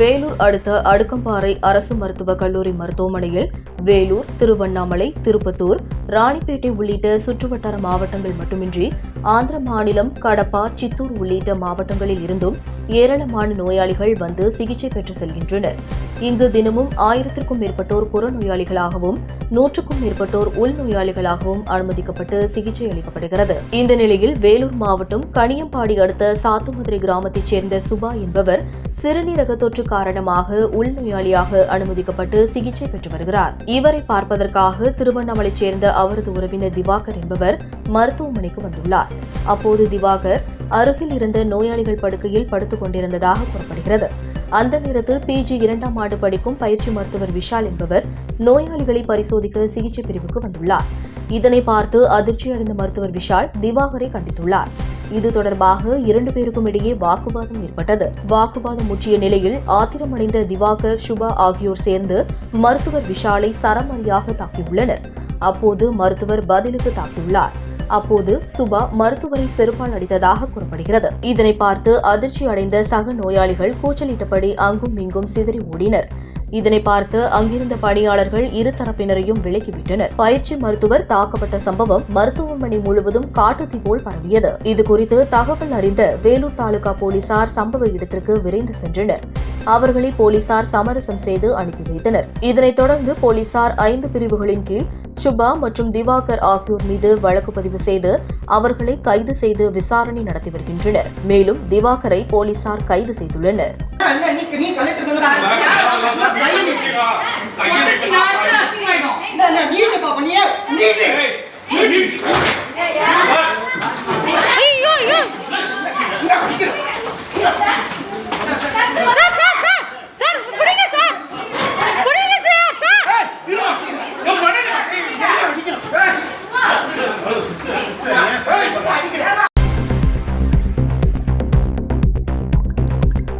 வேலூர் அடுத்த அடுக்கம்பாறை அரசு மருத்துவக் கல்லூரி மருத்துவமனையில் வேலூர் திருவண்ணாமலை திருப்பத்தூர் ராணிப்பேட்டை உள்ளிட்ட சுற்றுவட்டார மாவட்டங்கள் மட்டுமின்றி ஆந்திர மாநிலம் கடப்பா சித்தூர் உள்ளிட்ட மாவட்டங்களில் இருந்தும் ஏராளமான நோயாளிகள் வந்து சிகிச்சை பெற்று செல்கின்றனர். இங்கு தினமும் ஆயிரத்திற்கும் மேற்பட்டோர் புறநோயாளிகளாகவும் நூற்றுக்கும் மேற்பட்டோர் உள்நோயாளிகளாகவும் அனுமதிக்கப்பட்டு சிகிச்சை அளிக்கப்படுகிறது. இந்த நிலையில் வேலூர் மாவட்டம் கனியம்பாடி அடுத்த சாத்துமதுரை கிராமத்தைச் சேர்ந்த சுபா என்பவர் சிறுநீரக தொற்று காரணமாக உள்நோயாளியாக அனுமதிக்கப்பட்டு சிகிச்சை பெற்று வருகிறார். இவரை பார்ப்பதற்காக திருவண்ணாமலைச் சேர்ந்த அவரது உறவினர் திவாகர் என்பவர் மருத்துவமனைக்கு வந்துள்ளார். அப்போது திவாகர் அருகில் இருந்த நோயாளிகள் படுக்கையில் படுத்துக் கொண்டிருந்ததாக கூறப்படுகிறது. அந்த நேரத்தில் பிஜி இரண்டாம் ஆண்டு படிக்கும் பயிற்சி மருத்துவர் விஷால் என்பவர் நோயாளிகளை பரிசோதிக்க சிகிச்சை பிரிவுக்கு வந்துள்ளார். இதனை பார்த்து அதிர்ச்சியடைந்த மருத்துவர் விஷால் திவாகரை கண்டித்துள்ளார். இது தொடர்பாக இரண்டு பேருக்கும் இடையே வாக்குவாதம் ஏற்பட்டது. வாக்குவாதம் முற்றிய நிலையில் ஆத்திரமடைந்த திவாகர் சுபா ஆகியோர் சேர்ந்து மருத்துவர் விஷாலை சரமாரியாக தாக்கியுள்ளனர். அப்போது மருத்துவர் பதிலுக்கு தாக்கியுள்ளார். அப்போது சுபா மருத்துவரை செருப்பால் அடித்ததாக கூறப்படுகிறது. இதனை பார்த்து அதிர்ச்சி அடைந்த சக நோயாளிகள் கூச்சலிட்டபடி அங்கும் இங்கும் சிதறி ஓடினர். இதனை பார்த்து அங்கிருந்த பணியாளர்கள் இரு தரப்பினரையும் விலக்கிவிட்டனர். பயிற்சி மருத்துவர் தாக்கப்பட்ட சம்பவம் மருத்துவமனை முழுவதும் காட்டுத்தீ போல் பரவியது. இது குறித்து தகவல் அறிந்த வேலூர் தாலுகா போலீசார் சம்பவ இடத்திற்கு விரைந்து சென்றனர். அவர்களை போலீசார் சமரசம் செய்து அனுப்பி வைத்தனர். இதனைத் தொடர்ந்து போலீசார் ஐந்து பிரிவுகளின் கீழ் சுபா மற்றும் திவாகர் ஆகியோர் மீது வழக்கு பதிவு செய்து அவர்களை கைது செய்து விசாரணை நடத்தி வருகின்றனர் மேலும் திவாகரை போலீசார் கைது செய்துள்ளனர். நீட்டு.